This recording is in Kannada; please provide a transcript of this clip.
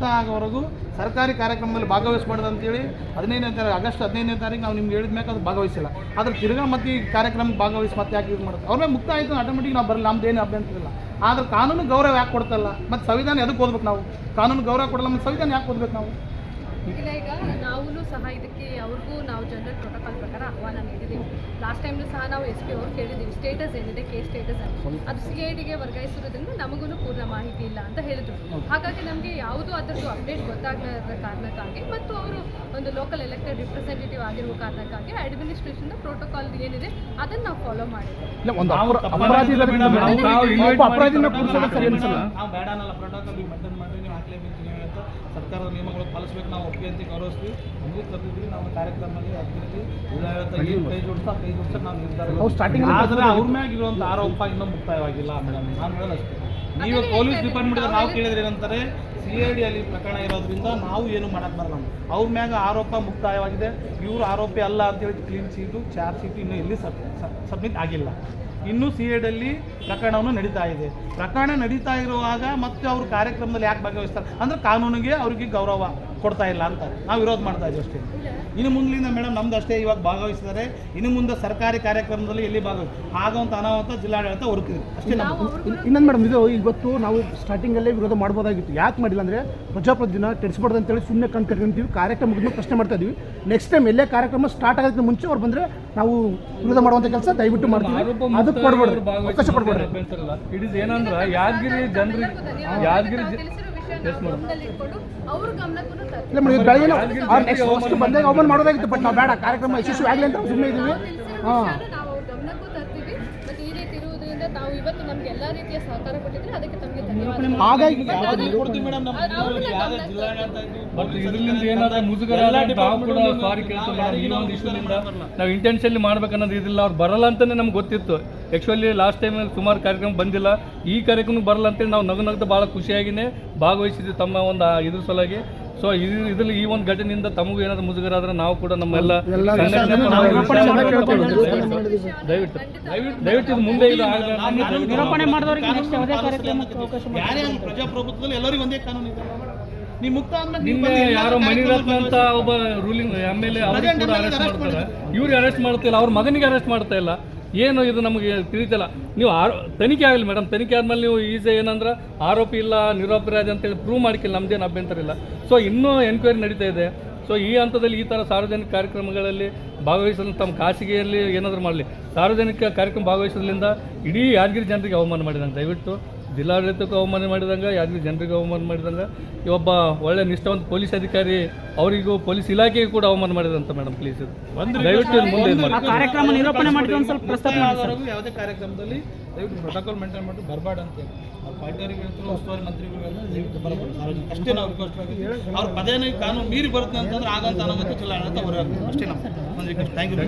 ಮುಕ್ತಾಯ ಆಗೋವರೆಗೂ ಸರ್ಕಾರಿ ಕಾರ್ಯಕ್ರಮದಲ್ಲಿ ಭಾಗವಹಿಸಬಾರ್ದು ಅಂತೇಳಿ ಹದಿನೈದನೇ ತಾರೀಕು ಆಗಸ್ಟ್ ಹದಿನೈದನೇ ತಾರೀಕು ನಾವು ನಿಮ್ಗೆ ಹೇಳಿದ ಮೇಲೆ ಅದು ಭಾಗವಹಿಸಿಲ್ಲ. ಆದ್ರೆ ತಿರ್ಗಾ ಮತ್ತೆ ಈ ಕಾರ್ಯಕ್ರಮಕ್ಕೆ ಭಾಗವಹಿಸಿ ಮತ್ತೆ ಯಾಕೆ ಯೂಸ್ ಮಾಡೋದು? ಅವ್ರ ಮುಕ್ತ ಆಯಿತು ಆಟೋಮೆಟಿಕ್ ನಾವು ಬರಲ್ಲ, ನಮ್ದು ಏನು ಅಭ್ಯಂತರ ಇಲ್ಲ. ಆದ್ರೆ ಕಾನೂನು ಗೌರವ ಯಾಕೆ ಕೊಡ್ತಲ್ಲ? ಮತ್ತು ಸಂವಿಧಾನ ಎದಕ್ಕೆ ಓದ್ಬೇಕು ನಾವು? ಕಾನೂನು ಗೌರವ ಕೊಡಲ್ಲ, ಮತ್ತು ಸಂವಿಧಾನ ಯಾಕೆ ಓದ್ಬೇಕು ನಾವು? ಅವ್ರಿಗೂ ನಾವು ಜನರಲ್ ಪ್ರೋಟೋಕಾಲ್ ಪ್ರಕಾರ ಆಹ್ವಾನ ನೀಡಿದ್ದೀವಿ ಲಾಸ್ಟ್ ಟೈಮ್ನು ಸಹ ನಾವು ಎಸ್ ಪಿ ಅವ್ರು ಕೇಳಿದ್ದೀವಿ ಸ್ಟೇಟಸ್ ಏನಿದೆ ಕೇಸ್ ಸ್ಟೇಟಸ್ ಅಂತ. ಅದು ಸಿ ಐ ಡಿಗೆ ವರ್ಗಾಯಿಸಿರೋದ್ರಿಂದ ನಮಗೂ ಪೂರ್ಣ ಮಾಹಿತಿ ಇಲ್ಲ ಅಂತ ಹೇಳಿದ್ರು. ಹಾಗಾಗಿ ನಮಗೆ ಯಾವುದೂ ಅದರದ್ದು ಅಪ್ಡೇಟ್ ಗೊತ್ತಾಗದ ಕಾರಣಕ್ಕಾಗಿ ಮತ್ತು ಅವರು ಒಂದು ಲೋಕಲ್ ಎಲೆಕ್ಟೆಡ್ ರಿಪ್ರೆಸೆಂಟೇಟಿವ್ ಆಗಿರುವ ಕಾರಣಕ್ಕಾಗಿ ಅಡ್ಮಿನಿಸ್ಟ್ರೇಷನ್ ಪ್ರೋಟೋಕಾಲ್ ಏನಿದೆ ಅದನ್ನು ನಾವು ಫಾಲೋ ಮಾಡಿದ್ದೀವಿ ಹಾಕ್ಲೇಬೇಕು ನೀವು ಅಂತ ಸರ್ಕಾರದ ನಿಯಮಗಳು ಪಾಲಿಸ್ಬೇಕು ನಾವು ಒಪ್ಪಿಗೆ ಅಂತ ಗೌರವಿಸ್ತೀವಿ. ನಮಗೂ ತರ್ತಿದ್ವಿ ನಾವು ಕಾರ್ಯಕ್ರಮದಲ್ಲಿ ಅಭ್ಯರ್ಥಿ ಇಲ್ಲ ಹೇಳ್ತಾ ಏನು ಕೈ ಜೋಡಿಸ್ತಾ ಕೈ ಜೋಡಿಸ್ತಾ ನಾವು ನಿರ್ಧಾರ ಆದರೆ ಅವ್ರ ಮ್ಯಾಗ ಇರುವಂಥ ಆರೋಪ ಇನ್ನೂ ಮುಕ್ತಾಯವಾಗಿಲ್ಲ ಮೇಡಮ್ ನಾನು ಹೇಳೋದು ಅಷ್ಟೇ. ನೀವು ಪೊಲೀಸ್ ಡಿಪಾರ್ಟ್ಮೆಂಟ್ ನಾವು ಕೇಳಿದ್ರೆ ಏನಂತಾರೆ ಸಿ ಐ ಡಿ ಅಲ್ಲಿ ಪ್ರಕರಣ ಇರೋದ್ರಿಂದ ನಾವು ಏನು ಮಾಡಕ್ ಬರಲ್ಲ ನಮ್ಗೆ. ಅವ್ರ ಮ್ಯಾಗ ಆರೋಪ ಮುಕ್ತಾಯವಾಗಿದೆ. ಇವರು ಆರೋಪಿ ಅಲ್ಲ ಅಂತ ಹೇಳಿ ಕ್ಲೀನ್ ಶೀಟು ಚಾರ್ಜ್ ಶೀಟು ಇನ್ನೂ ಎಲ್ಲಿ ಸಬ್ಮಿಟ್ ಆಗಿಲ್ಲ. ಇನ್ನೂ ಸಿ ಐಡಲ್ಲಿ ಪ್ರಕರಣವನ್ನು ನಡೀತಾ ಇದೆ. ಪ್ರಕರಣ ನಡೀತಾ ಇರುವಾಗ ಮತ್ತೆ ಅವರು ಕಾರ್ಯಕ್ರಮದಲ್ಲಿ ಯಾಕೆ ಭಾಗವಹಿಸ್ತಾರೆ? ಅಂದ್ರೆ ಕಾನೂನಿಗೆ ಅವರಿಗೆ ಗೌರವ ಕೊಡ್ತಾ ಇಲ್ಲ ಅಂತ ನಾವು ವಿರೋಧ ಮಾಡ್ತಾ ಇದ್ದೀವಿ ಅಷ್ಟೇ. ಇನ್ನು ಮುಂದಿನಿಂದ ಮೇಡಮ್ ನಮ್ದು ಅಷ್ಟೇ ಇವಾಗ ಭಾಗವಹಿಸಿದರೆ ಇನ್ನು ಮುಂದೆ ಸರ್ಕಾರಿ ಕಾರ್ಯಕ್ರಮದಲ್ಲಿ ಎಲ್ಲಿ ಭಾಗವಹಿಸಿ ಹಾಗಂತ ಅನಾಹುತ ಜಿಲ್ಲಾಡಳಿತ ಹೊರತಿದೆ ಅಷ್ಟೇ ಇನ್ನೊಂದು ಮೇಡಮ್ ಇದು ಇವತ್ತು ನಾವು ಸ್ಟಾರ್ಟಿಂಗಲ್ಲೇ ವಿರೋಧ ಮಾಡ್ಬೋದಾಗಿತ್ತು. ಯಾಕೆ ಮಾಡಿಲ್ಲ ಅಂದರೆ ಪ್ರಜಾಪ್ರತಿನ ಕೆಡಿಸ್ಬಾರ್ದು ಅಂತೇಳಿ ಸುಮ್ಮನೆ ಕಣ್ ಕಟ್ಕೊಂತೀವಿ ಕಾರ್ಯಕ್ರಮ ಮುಗಿದ್ಮೇಲೆ ಪ್ರಶ್ನೆ ಮಾಡ್ತಾ ಇದ್ದೀವಿ ನೆಕ್ಸ್ಟ್ ಟೈಮ್ ಎಲ್ಲೇ ಕಾರ್ಯಕ್ರಮ ಸ್ಟಾರ್ಟ್ ಆಗೋದಕ್ಕೆ ಮುಂಚೆ ಅವ್ರು ಬಂದರೆ ನಾವು ವಿರೋಧ ಮಾಡುವಂಥ ಕೆಲಸ ದಯವಿಟ್ಟು ಮಾಡ್ತೀವಿ. ಅದಕ್ಕೆ ಕೊಡ್ಬೋದು ಅವಕಾಶ ಕೊಡ್ಬೇಡ್ರಿ ಇಟ್ ಇಸ್ ಏನಂದ್ರ ಯಾದಗಿರಿ ಜನರಿಗೆ ಯಾದಗಿರಿ ಇಲ್ಲ ಮೇಡಮ್ ಬೆಳಗ್ಗೆ ಬಂದಾಗ ಅವಮಾನ ಮಾಡೋದಾಗಿತ್ತು ಬಟ್ ನಾವು ಬೇಡ ಕಾರ್ಯಕ್ರಮ ಯಶಸ್ವಿ ಆಗಲಿ ಅಂತ ಸುಮ್ಮನೆ ಇದ್ದೀವಿ ಹಾಂ ನಾವು ಅವ್ರ ಗಮನಕ್ಕೂ ತರ್ತೀವಿ ಮತ್ತು ಈ ಇರುವುದರಿಂದ ತಾವು ಇವತ್ತು ನಮ್ಗೆ ಎಲ್ಲಾ ರೀತಿಯ ಸಹಕಾರ ಕೊಟ್ಟಿದ್ರೆ ಅದಕ್ಕೆ ತಮಗೆ ನಾವು ಇಂಟೆನ್ಷನ್ಲಿ ಮಾಡ್ಬೇಕನ್ನೋದು ಇದಿಲ್ಲ ಅವ್ರು ಬರಲ್ಲ ಅಂತಾನೆ ನಮ್ಗೆ ಗೊತ್ತಿತ್ತು. ಆ್ಯಕ್ಚುಲಿ ಲಾಸ್ಟ್ ಟೈಮ್ ಸುಮಾರು ಕಾರ್ಯಕ್ರಮ ಬಂದಿಲ್ಲ. ಈ ಕಾರ್ಯಕ್ರಮ ಬರಲ್ಲ ಅಂತೇಳಿ ನಾವು ನಗು ನಗ್ದು ಭಾಳ ಖುಷಿಯಾಗಿನೇ ಭಾಗವಹಿಸಿದ್ವಿ ತಮ್ಮ ಒಂದು ಇದ್ರ ಸಲುವಾಗಿ. ಸೊ ಇದು ಇದ್ರಲ್ಲಿ ಈ ಒಂದು ಘಟನೆಯಿಂದ ತಮಗೂ ಏನಾದ್ರು ಮುಜುಗರ ಆದ್ರೆ ನಾವು ಕೂಡ ನಮ್ಮೆಲ್ಲ ದಯವಿಟ್ಟು. ದಯವಿಟ್ಟು ಇದು ಮುಂದೆ ಇದು ಆಗಲ್ಲ. ನಿರೂಪಣೆ ಮಾಡಿದವರಿಗೆ ನೆಕ್ಸ್ಟ್ ಯಾವುದೇ ಕಾರ್ಯಕ್ರಮಕ್ಕೆ ಅವಕಾಶ ಯಾರೇ ಆಗಲಿ ಪ್ರಜಾಪ್ರಭುತ್ವದಲ್ಲಿ ಎಲ್ಲರಿಗೂ ಒಂದೇ ಕಾನೂನು ಇದೆ. ನೀವು ಮುಕ್ತ ಆದ್ಮೇಲೆ ನೀವು ನಿನ್ನೆ ಯಾರೋ ಮಣಿರತ್ನ ಅಂತ ಒಬ್ಬ ರೂಲಿಂಗ್ ಎಂ ಎಲ್ ಎ ಅವ್ರಿಗೆ Present ಕೂಡ ಅರೆಸ್ಟ್ arrest ಮಾಡ್ತಾರೆ. ಇವ್ರಿಗೆ ಅರೆಸ್ಟ್ ಮಾಡ್ತಿಲ್ಲ ಅವ್ರ ಮಗನಿಗೆ ಅರೆಸ್ಟ್ ಮಾಡ್ತಾ ಇಲ್ಲ. ಏನು ಇದು ನಮಗೆ ತಿಳಿತಿಲ್ಲ. ನೀವು ಆರೋ, ತನಿಖೆ ಆಗಲಿ ಮೇಡಮ್, ತನಿಖೆ ಆದಮೇಲೆ ನೀವು ಈಸಿ ಏನಂದ್ರೆ ಆರೋಪಿ ಇಲ್ಲ ನಿರಪರಾಧ ಅಂತೇಳಿ ಪ್ರೂವ್ ಮಾಡ್ಕಿಲ್ಲ, ನಮ್ದೇನು ಅಭ್ಯಂತರ ಇಲ್ಲ. ಸೊ ಇನ್ನೂ ಎನ್ಕ್ವೈರಿ ನಡೀತಾ ಇದೆ. ಸೊ ಈ ಹಂತದಲ್ಲಿ ಈ ಥರ ಸಾರ್ವಜನಿಕ ಕಾರ್ಯಕ್ರಮಗಳಲ್ಲಿ ಭಾಗವಹಿಸಲು ತಮ್ಮ ಖಾಸಗಿಯಲ್ಲಿ ಏನಾದರೂ ಮಾಡಲಿ. ಸಾರ್ವಜನಿಕ ಕಾರ್ಯಕ್ರಮ ಭಾಗವಹಿಸೋದ್ರಿಂದ ಇಡೀ ಯಾದಗಿರಿ ಜನರಿಗೆ ಅವಮಾನ ಮಾಡಿದಂಗೆ ದಯವಿಟ್ಟು ಜಿಲ್ಲಾಡಳಿತಕ್ಕೂ ಅವಮಾನ ಮಾಡಿದಂಗೆ ಯಾದಗಿರಿ ಜನರಿಗೂ ಅವಮಾನ ಮಾಡಿದಂಗೆ ಈ ಒಬ್ಬ ಒಳ್ಳೆ ನಿಷ್ಠಾವಂತ ಪೊಲೀಸ್ ಅಧಿಕಾರಿ ಅವರಿಗೂ ಪೊಲೀಸ್ ಇಲಾಖೆಗೆ ಕೂಡ ಅವಮಾನ ಮಾಡಿದಂತ ಮೇಡಮ್ ಪ್ಲೀಸ್ ದಯವಿಟ್ಟು ಮುಂದೆ ಯಾವುದೇ ಕಾರ್ಯಕ್ರಮದಲ್ಲಿ ದಯವಿಟ್ಟು ಪ್ರೋಟೋಕಾಲ್ ಮೇಂಟೈನ್ ಮಾಡಿ ಬರಬಾರ್ದು ಅಂತ ಅವ್ರ ಪಾರ್ಟಿಯವರಿಗೆ ಹೇಳ್ತಾರೆ ಉಸ್ತುವಾರಿ ಮಂತ್ರಿಗಳು ಹೇಳ್ತಾರೆ, ದಯವಿಟ್ಟು ಬರಬಾರ್ದು. ಅಷ್ಟೇ ನಾವು ರಿಕ್ವೆಸ್ಟ್ ಆಗಿದೆ ಅವ್ರ ಪದೇನೇ ಕಾನೂನು ಮೀರಿ ಬರುತ್ತೆ ಅಂತಂದ್ರೆ ಆಗಂತ ಅನಾಹುತ ಜಿಲ್ಲಾಡಳಿತ ಹೊರ ಅಷ್ಟೇ ನಾವು. Thank you